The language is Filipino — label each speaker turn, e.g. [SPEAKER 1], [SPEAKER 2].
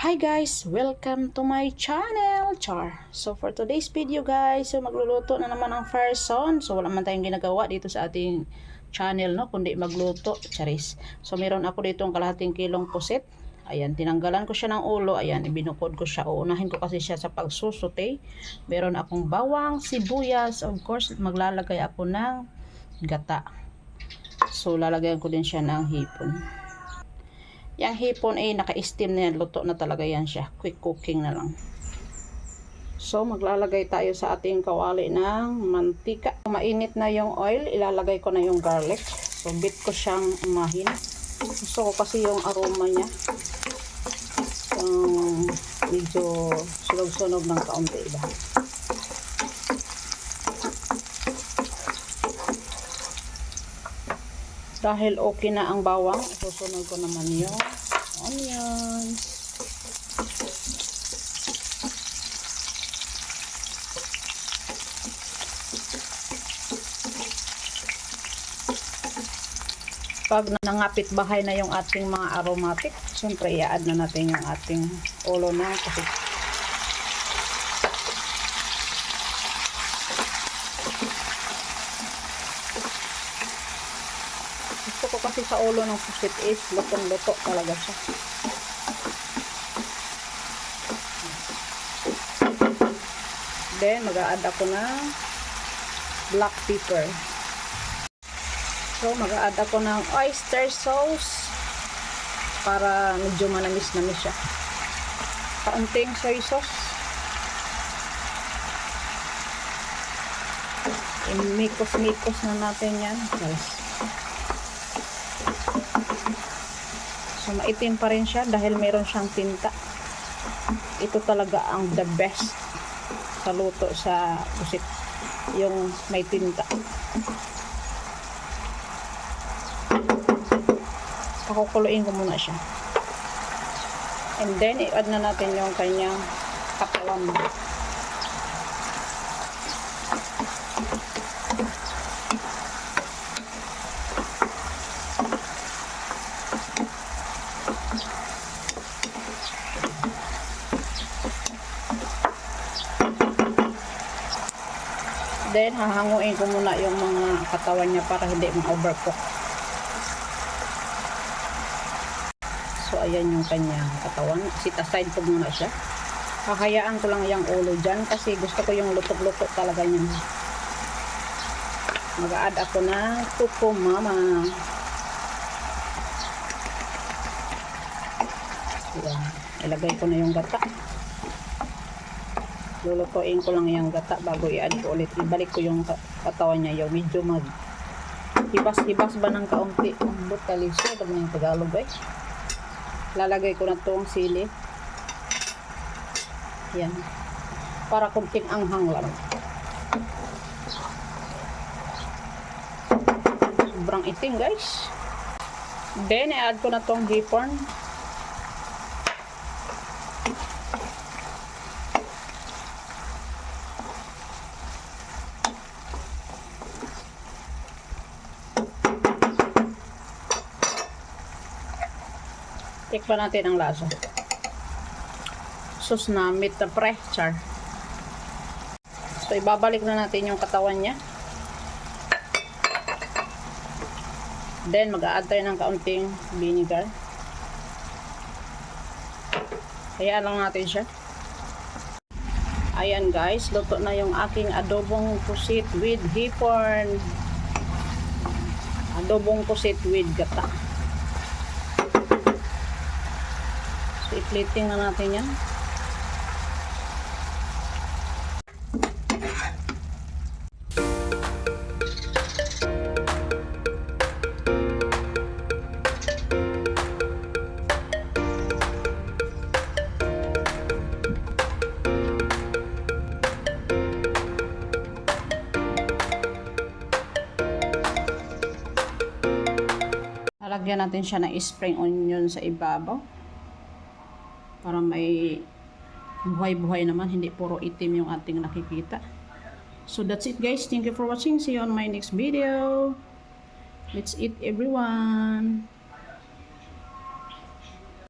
[SPEAKER 1] Hi guys! Welcome to my channel, Char. So for today's video guys, so magluluto na naman ang first son. So wala man tayong ginagawa dito sa ating channel, no? Kundi magluto, charis. So meron ako dito ang kalahating kilong pusit. Ayan, tinanggalan ko siya ng ulo. Ayan, ibinukod ko siya. Uunahin ko kasi siya sa pagsusute. Meron akong bawang, sibuyas. Of course, maglalagay ako ng gata. So lalagyan ko din siya ng hipon. Yang hipon ay naka-steam na yan. Luto na talaga yan siya. Quick cooking na lang. So, maglalagay tayo sa ating kawali ng mantika. Mainit na yung oil, ilalagay ko na yung garlic. So, bit ko siyang umahin. Gusto ko kasi yung aroma niya. Yung medyo sunog-sunog ng kaunti ba. Dahil okay na ang bawang, susunod ko naman yung onions. Pag nangapit bahay na yung ating mga aromatic, syempre i-add na natin yung ating ulo ng kasi Gusto ko kasi sa ulo ng pusit is lutong-luto talaga siya. Then, mag-a-add ako ng black pepper. So, mag-a-add ako ng oyster sauce para medyo manamis-namis siya. Kaunting soy sauce. Imikos-mikos na natin yan. Guys. So, maitim pa rin siya dahil meron siyang tinta. Ito talaga ang the best sa luto sa pusit. Yung may tinta. Pakukuluin ko muna siya. And then, i-add na natin yung kanyang katawan. Then, hahanguin ko muna yung mga katawan niya para hindi ma-overcook. So, ayan yung kanyang katawan. Sit aside ko muna siya. Kakayaan ko lang yung ulo dyan kasi gusto ko yung lutok-lutok talaga niya. Mag-add ako ng tuko mama. Ayan. Ilagay ko na yung gata. Lulutuin ko lang yung gata bago i-add ko ulit. Ibalik ko yung katawan niya. Yung medyo mag hibas-hibas ba ng kaunti. Ang butalisyo. Ito na yung Tagalog guys. Lalagay ko na itong sili. Yan. Para kunting anghang lang. Sobrang itim guys. Then, i-add ko na itong hipon. Tikpan natin ang lasa. Sus na meat na pre, char. So, ibabalik na natin yung katawan niya. Then, mag-a-add tayo ng kaunting vinegar. Kaya lang natin siya. Ayan guys, luto na yung aking adobong pusit with hipon. Adobong pusit with gata. I-plating na natin yan. Lalagyan natin siya ng spring onion sa ibabaw. Para may buhay-buhay naman, hindi puro itim yung ating nakikita. So that's it guys. Thank you for watching. See you on my next video. Let's eat everyone.